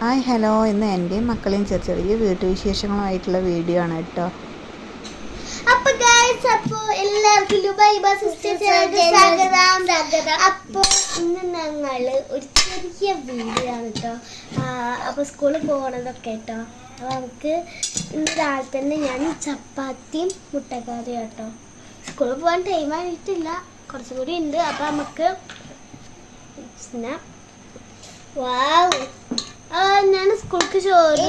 Hi hello. ഇന്ന് എന്റെയും മക്കളെയും ചെറിയ ചെറിയ വീട്ടുവിശേഷങ്ങളുമായിട്ടുള്ള വീഡിയോ ആണ് കേട്ടോ. അപ്പൊ ഗൈസ് അപ്പൊ എല്ലാവർക്കും ലുബൈബ സിസ്റ്റേഴ്സിലേക്ക് സ്വാഗതം അപ്പൊ ഇന്ന് ഞങ്ങൾ ഒരു ചെറിയ വീഡിയോ ആണ് കേട്ടോ അപ്പൊ സ്കൂളിൽ പോകണതൊക്കെ കേട്ടോ അപ്പൊ നമുക്ക് ഇന്ന് രാവിലെ തന്നെ ഞാൻ ചപ്പാത്തിയും മുട്ടക്കറിയും കേട്ടോ സ്കൂളിൽ പോകാൻ ടൈം ആയിട്ടില്ല. കുറച്ചും കൂടി ഉണ്ട്. അപ്പൊ നമുക്ക് വാവ് ഞാൻ സ്കൂൾക്ക് ചോറ്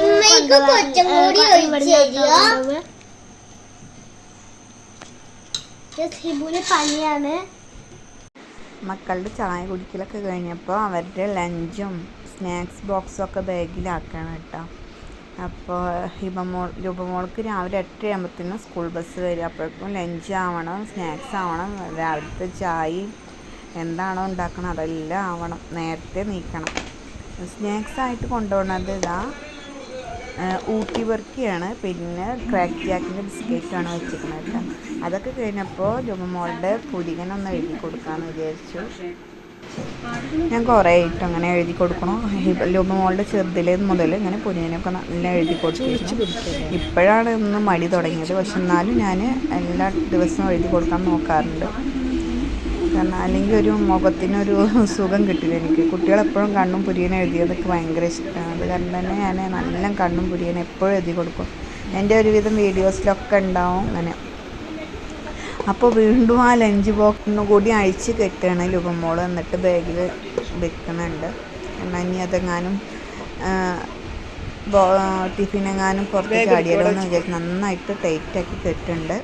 പനിയാണ്. മക്കളുടെ ചായ കുടിക്കലൊക്കെ കഴിഞ്ഞപ്പോൾ അവരുടെ ലഞ്ചും സ്നാക്സ് ബോക്സും ഒക്കെ ബാഗിലാക്കണം കേട്ടോ. അപ്പോൾ ഹിബമോൾ രൂപമോൾക്ക് രാവിലെ എട്ടരയാകുമ്പോഴത്തേനും സ്കൂൾ ബസ് വരും. അപ്പോഴേക്കും ലഞ്ച് ആവണം സ്നാക്സ് ആവണം രാവിലത്തെ ചായ എന്താണോ ഉണ്ടാക്കണം അതെല്ലാം ആവണം. നേരത്തെ നീക്കണം. സ്നാക്സ് ആയിട്ട് കൊണ്ടുപോകുന്നത് ഇതാ. ഊട്ടി വർക്കിയാണ് പിന്നെ ക്രാക്ക് ജാക്കിന്റെ ബിസ്ക്കറ്റാണ് വെച്ചിരിക്കുന്നത് കേട്ടോ. അതൊക്കെ കഴിഞ്ഞപ്പോൾ ജുമമോളുടെ പുരികനൊന്ന് എഴുതി കൊടുക്കാമെന്ന് വിചാരിച്ചു. ഞാൻ കുറേ ആയിട്ട് അങ്ങനെ എഴുതി കൊടുക്കണം. ലുമോളുടെ ചെറുതിലേ മുതൽ ഇങ്ങനെ പുനിയനൊക്കെ നല്ല എഴുതി കൊടുത്തിരുന്നു. ഇപ്പോഴാണ് ഒന്ന് മടി തുടങ്ങിയത്. പക്ഷെ എന്നാലും ഞാൻ എല്ലാ ദിവസവും എഴുതി കൊടുക്കാൻ നോക്കാറുണ്ട്. കാരണം അല്ലെങ്കിൽ ഒരു മുഖത്തിനൊരു സുഖം കിട്ടില്ല എനിക്ക്. കുട്ടികളെപ്പോഴും കണ്ണും പുരിയനും എഴുതിയതൊക്കെ ഭയങ്കര ഇഷ്ടമാണ്. അത് കാരണം തന്നെ ഞാൻ നല്ല കണ്ണും പുരിയനും എപ്പോഴും എഴുതി കൊടുക്കും. എന്റെ ഒരുവിധം വീഡിയോസിലൊക്കെ ഉണ്ടാവും അങ്ങനെ. അപ്പോൾ വീണ്ടും ആ ലഞ്ച് ബോക്സിനു കൂടി അഴിച്ച് കെട്ടുകയാണ് ലുപമോൾ എന്നിട്ട് ബാഗിൽ വെക്കുന്നുണ്ട്. എന്നാൽ ഇനി അതെങ്ങാനും ടിഫിനെങ്ങാനും പുറത്ത് ചാടിയാലോ എന്ന് വിചാരിച്ച് നന്നായിട്ട് ടൈറ്റാക്കി കെട്ടുണ്ട്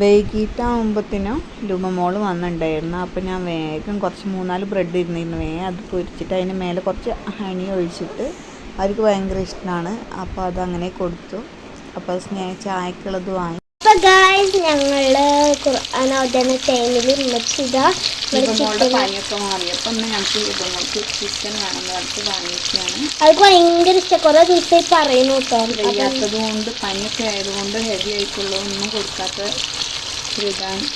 വൈകിട്ടാകുമ്പോഴത്തേനും ലുമമോൾ വന്നിട്ടുണ്ടായിരുന്നു അപ്പോൾ ഞാൻ വേഗം കുറച്ച് മൂന്നാൽ ബ്രെഡ് ഇരുന്നിരുന്നു. വേഗം അത് പൊരിച്ചിട്ട് അതിന് മേലെ കുറച്ച് ഹണി ഒഴിച്ചിട്ട് അവർക്ക് ഭയങ്കര ഇഷ്ടമാണ് അപ്പോൾ അതങ്ങനെ കൊടുത്തു. അപ്പോൾ സ്നേ ചായക്കുള്ളത് വാങ്ങി അപ്പൊ ഗായ്സ് ഞങ്ങൾ ഖുർആാനോദന ടൈമിൽ ഉമ്മച്ചിതാ ഭയങ്കര ഇഷ്ടം. കുറെ ദിവസമായി പറയുന്നു കേട്ടോ. കൊണ്ട് പനിയൊക്കെ ആയതുകൊണ്ട് ഹെവി ആയിട്ടുള്ള ഒന്നും കൊടുക്കാത്ത ഇതാണ്.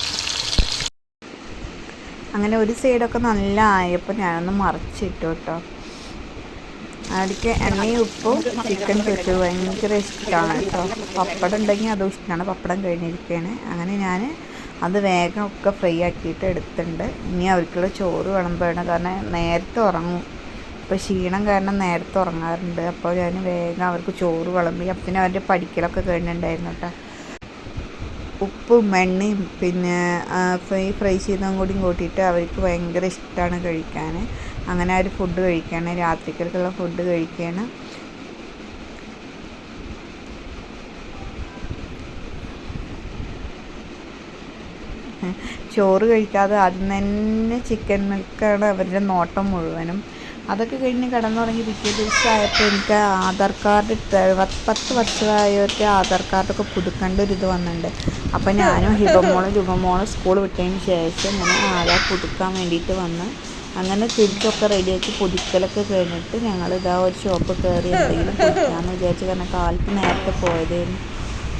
അങ്ങനെ ഒരു സൈഡൊക്കെ നല്ല ആയപ്പോൾ ഞാനൊന്ന് മറിച്ചിട്ടു കേട്ടോ. അവിടേക്ക് എണ്ണയും ഉപ്പും ചിക്കൻ പൊരിച്ചത് ഭയങ്കര ഇഷ്ടമാണ് കേട്ടോ. പപ്പടം ഉണ്ടെങ്കിൽ അതും ഇഷ്ടമാണ് പപ്പടം കഴിഞ്ഞിരിക്കുകയാണ് അങ്ങനെ ഞാൻ അത് വേഗം ഒക്കെ ഫ്രൈ ആക്കിയിട്ട് എടുത്തിട്ടുണ്ട്. ഇനി അവർക്കുള്ള ചോറ് വിളമ്പാണ്. കാരണം നേരത്തെ ഉറങ്ങും. ഇപ്പോൾ ക്ഷീണം കാരണം നേരത്തെ ഉറങ്ങാറുണ്ട്. അപ്പോൾ ഞാൻ വേഗം അവർക്ക് ചോറ് വിളമ്പി. പിന്നെ അവരുടെ പഠിക്കലൊക്കെ കഴിഞ്ഞിട്ടുണ്ടായിരുന്നു കേട്ടോ. ഉപ്പും എണ്ണയും പിന്നെ ഫ്രൈ ഫ്രൈ ചെയ്തതും കൂടി കൂട്ടിയിട്ട് അവർക്ക് ഭയങ്കര ഇഷ്ടമാണ് കഴിക്കാൻ. അങ്ങനെ അവർ ഫുഡ് കഴിക്കുകയാണ് രാത്രിക്കൊക്കെയുള്ള ഫുഡ് കഴിക്കുകയാണ് ചോറ് കഴിക്കാതെ ആദ്യം തന്നെ ചിക്കൻ മിൽക്കാണ് അവരുടെ നോട്ടം മുഴുവനും. അതൊക്കെ കഴിഞ്ഞ് കിടന്നുറങ്ങി പിറ്റേ ദിവസമായപ്പോൾ എനിക്ക് ആധാർ കാർഡ് പത്ത് വർഷമായവർക്ക് ആധാർ കാർഡൊക്കെ പുതുക്കേണ്ട ഒരു ഇത് വന്നിട്ടുണ്ട് അപ്പോൾ ഞാനും ഹിബമോളും രൂപമോളും സ്കൂൾ വിട്ടതിന് ശേഷം ഞാൻ ആധാർ പുതുക്കാൻ വേണ്ടിയിട്ട് വന്ന് അങ്ങനെ തിരിച്ചൊക്കെ റെഡിയാക്കി പുതുക്കലൊക്കെ കഴിഞ്ഞിട്ട് ഞങ്ങൾ ഇതാ ഒരു ഷോപ്പ് കയറി എന്തെങ്കിലും പുതുക്കാമെന്ന് വിചാരിച്ചു കാരണം കാലത്ത് നേരത്തെ പോയതായിരുന്നു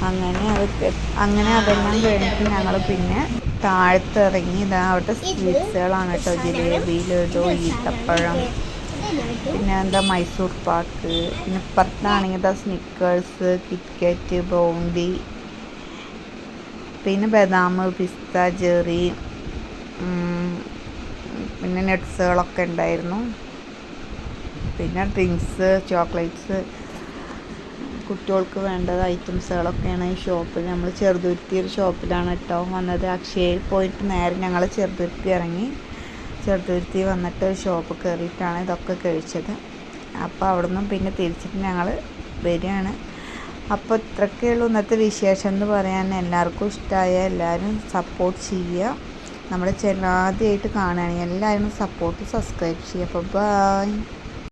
അങ്ങനെ അത് അങ്ങനെ അതെല്ലാം കഴിഞ്ഞിട്ട് ഞങ്ങൾ പിന്നെ താഴത്ത് ഇതാ അവിടുത്തെ സ്വീറ്റ്സുകളാണ് കേട്ടോ. ജിലേബി ലഡു ഈത്തപ്പഴം പിന്നെ എന്താ മൈസൂർ പാക്ക് പിന്നെ ഇപ്പുറത്താണെങ്കിൽ ഇതാ സ്നിക്കേഴ്സ് കിറ്റ്കാറ്റ് ബൗണ്ടി പിന്നെ ബദാം പിസ്ത ജെറി പിന്നെ നട്ട്സുകളൊക്കെ ഉണ്ടായിരുന്നു. പിന്നെ ഡ്രിങ്ക്സ് ചോക്ലേറ്റ്സ് കുട്ടികൾക്ക് വേണ്ടത് ഐറ്റംസുകളൊക്കെയാണ് ഈ ഷോപ്പിൽ. നമ്മൾ ചെറുതുരുത്തി ഒരു ഷോപ്പിലാണ് കേട്ടോ വന്നത്. അക്ഷയയിൽ പോയിട്ട് നേരെ ഞങ്ങൾ ചെറുതുരുത്തി ഇറങ്ങി. ചെറുതുരുത്തി വന്നിട്ട് ഷോപ്പ് കയറിയിട്ടാണ് ഇതൊക്കെ കഴിച്ചത്. അപ്പോൾ അവിടുന്ന് പിന്നെ തിരിച്ചിട്ട് ഞങ്ങൾ വരികയാണ്. അപ്പോൾ ഇത്രയൊക്കെ ഉള്ളൂ ഇന്നത്തെ വിശേഷം എന്ന് പറയാൻ എല്ലാവർക്കും ഇഷ്ടമായ എല്ലാവരും സപ്പോർട്ട് ചെയ്യുക. നമ്മുടെ ചാനൽ ആദ്യമായിട്ട് കാണുകയാണെങ്കിൽ എല്ലാവരും സപ്പോർട്ട് സബ്സ്ക്രൈബ് ചെയ്യുക. അപ്പോൾ ബായ്